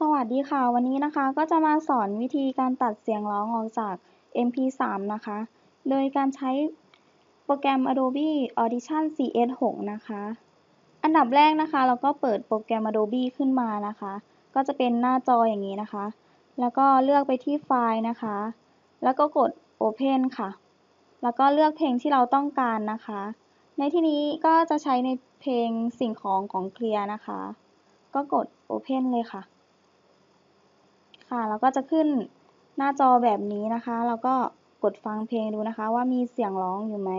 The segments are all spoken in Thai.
สวัสดีค่ะ วันนี้นะคะก็จะมาสอนวิธีการตัดเสียงร้องออกจาก MP3 นะคะ โดยการใช้โปรแกรม Adobe Audition CS6 นะคะ อันดับแรกนะคะเราก็เปิดโปรแกรม Adobe ขึ้นมานะคะ ก็จะเป็นหน้าจออย่างนี้นะคะ แล้วก็เลือกไปที่ไฟล์นะคะ แล้วก็กด Open ค่ะ แล้วก็เลือกเพลงที่เราต้องการนะคะ ในที่นี้ก็จะใช้ในเพลงสิ่งของของเคลียร์นะคะ ก็กด Open เลยค่ะ ค่ะ แล้วก็จะขึ้นหน้าจอแบบนี้นะคะ แล้วก็กดฟังเพลงดูนะคะว่ามีเสียงร้องอยู่ไหม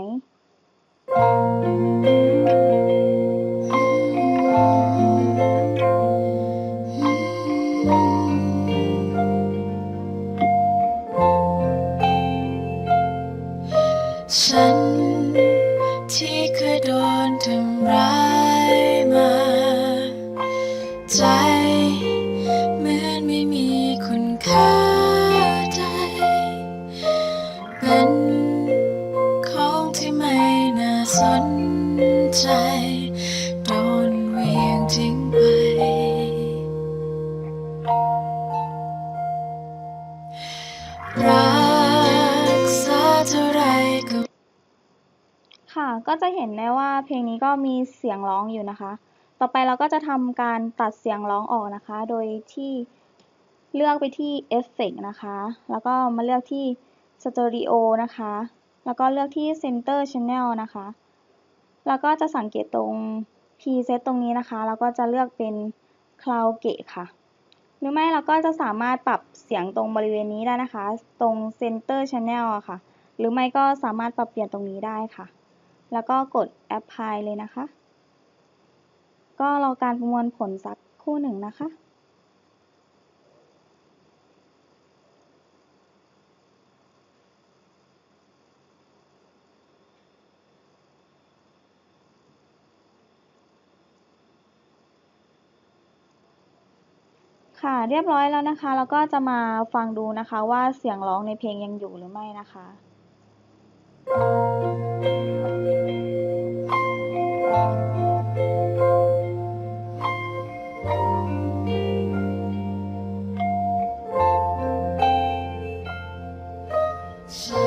ฉันที่เคยโดนทำร้าย ใจ โดนเวียงทิ้งไป รักษาเท่าไรก็ ค่ะก็จะเห็นได้ว่าเพลงนี้ก็มีเสียงร้องอยู่นะคะ ต่อไปเราก็จะทำการตัดเสียงร้องออกนะคะ โดยที่เลือกไปที่ Effect นะคะ แล้วก็มาเลือกที่ Stereo นะคะ แล้วก็เลือกที่ Center Channel นะคะ แล้วก็จะสังเกตตรง Preset ตรงนี้นะคะ แล้วก็จะเลือกเป็น Cloud Gate ค่ะ หรือไม่เราก็จะสามารถปรับเสียงตรงบริเวณนี้ได้นะคะ ตรง Center Channel อะค่ะ หรือไม่ก็สามารถปรับเปลี่ยนตรงนี้ได้ค่ะ แล้วก็กด Apply เลยนะคะ ก็รอการประมวลผลสักคู่หนึ่งนะคะ ค่ะ เรียบร้อยแล้วนะคะ แล้วก็จะมาฟังดูนะคะว่าเสียงร้องในเพลงยังอยู่หรือไม่นะคะฉั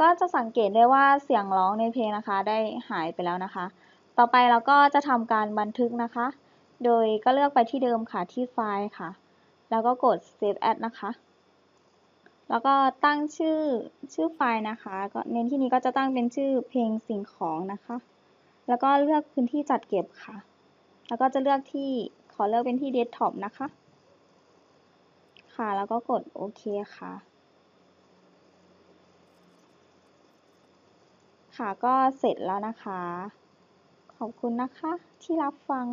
ก็จะสังเกตได้ว่าเสียงร้องในเพลงนะคะได้หายไปแล้วนะคะ ต่อไปเราก็จะทำการบันทึกนะคะ โดยก็เลือกไปที่เดิมค่ะที่ไฟล์ค่ะ แล้วก็กด save as นะคะ แล้วก็ตั้งชื่อชื่อไฟล์นะคะ ก็เน้นที่นี้ก็จะตั้งเป็นชื่อเพลงสิ่งของนะคะ แล้วก็เลือกพื้นที่จัดเก็บค่ะ แล้วก็จะเลือกที่ขอเลือกเป็นที่ desktop นะคะ ค่ะ แล้วก็กดโอเคค่ะ ค่ะก็เสร็จแล้วนะคะ ขอบคุณนะคะที่รับฟัง